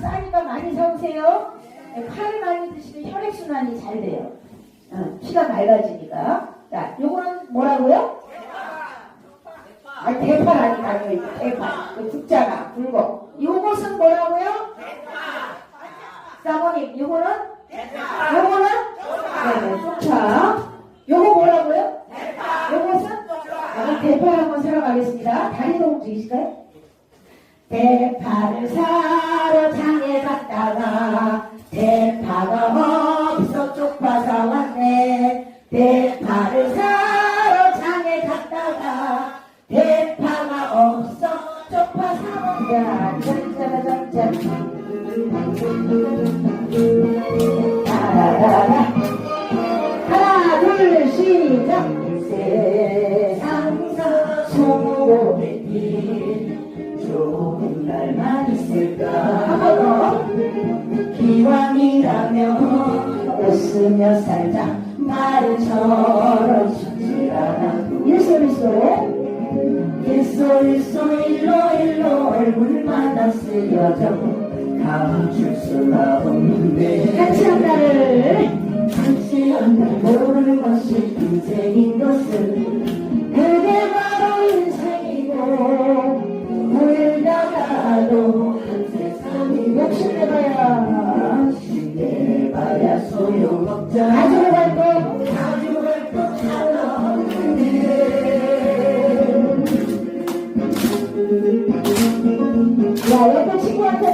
싸니까 많이 사오세요. 네, 파를 많이 드시면 혈액순환이 잘 돼요. 어, 피가 맑아지니까. 자, 요거는 뭐라고요? 아, 대파 아니라고요. 대파. 그 국자가 굵어. 요것은 뭐라고요? 사모님, 요거는? 요거는? 네, 쪽파. 요거 뭐라고요? 요것은? 아, 대파 한번 사러 가겠습니다. 다리 너무 움직이실까요? 대파를 사러 장에 갔다가 대파가 없어 쪽파 사 왔네. 대파를 사러 장에 갔다가 대파가 없어 쪽파 사 왔네. 짠짜라짠짠 따라라라 하나 둘 시작. 세상사 소고기 날만 있을까? 기왕이라면 웃으며 살자. 말처럼 쉽지 않아 일소일소 일소일소 일로 일로 얼굴마다 쓰여져. 감출 수가 없는데. 같이 한다를 같이 한다 모르는 것이 인생인 것을 울다가도 한 세상이 욕심내봐야 욕심내봐야 소용없자 가지고 갈거 가지고 갈거 하나 없는데 야 옆에 친구한테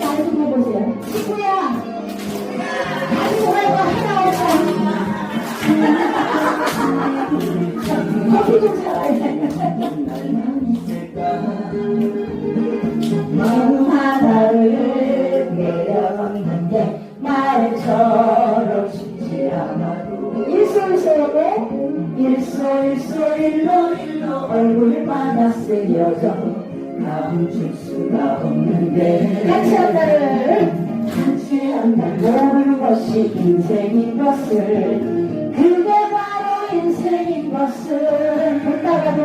말처럼 쉽지 않아도 일소일소하고 일소일소 일로 얼굴마다 쓰여져 감출 수가 없는데 같이 한다를. 같이 한다. 모르는 것이 인생인 것을. 그게 바로 인생인 것을. 웃다가도?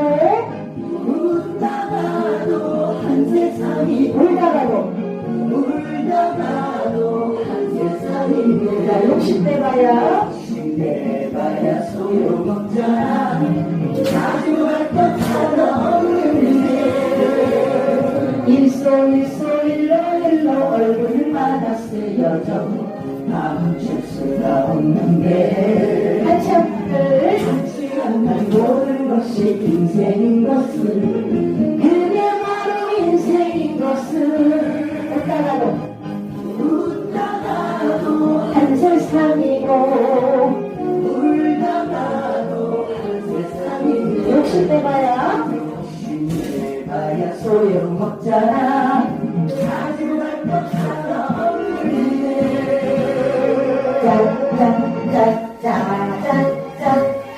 웃다가도 한 세상이 울다가도? 울다가도 한 내가? 욕심내 봐야. 욕심내 봐야 소용없잖아 가지고 갈것 하나 없는데. 일소 일소 일로 일로 얼굴마다 쓰여져 감출 수가 없는데. 한참을 같이 한날 모르는 것이 인생인 것을 그게 바로 인생인 것을 웃다가 욕심내봐야 욕심내봐야 소용없잖아. 가지고 하나 없는데 짠짠짠짠짠짠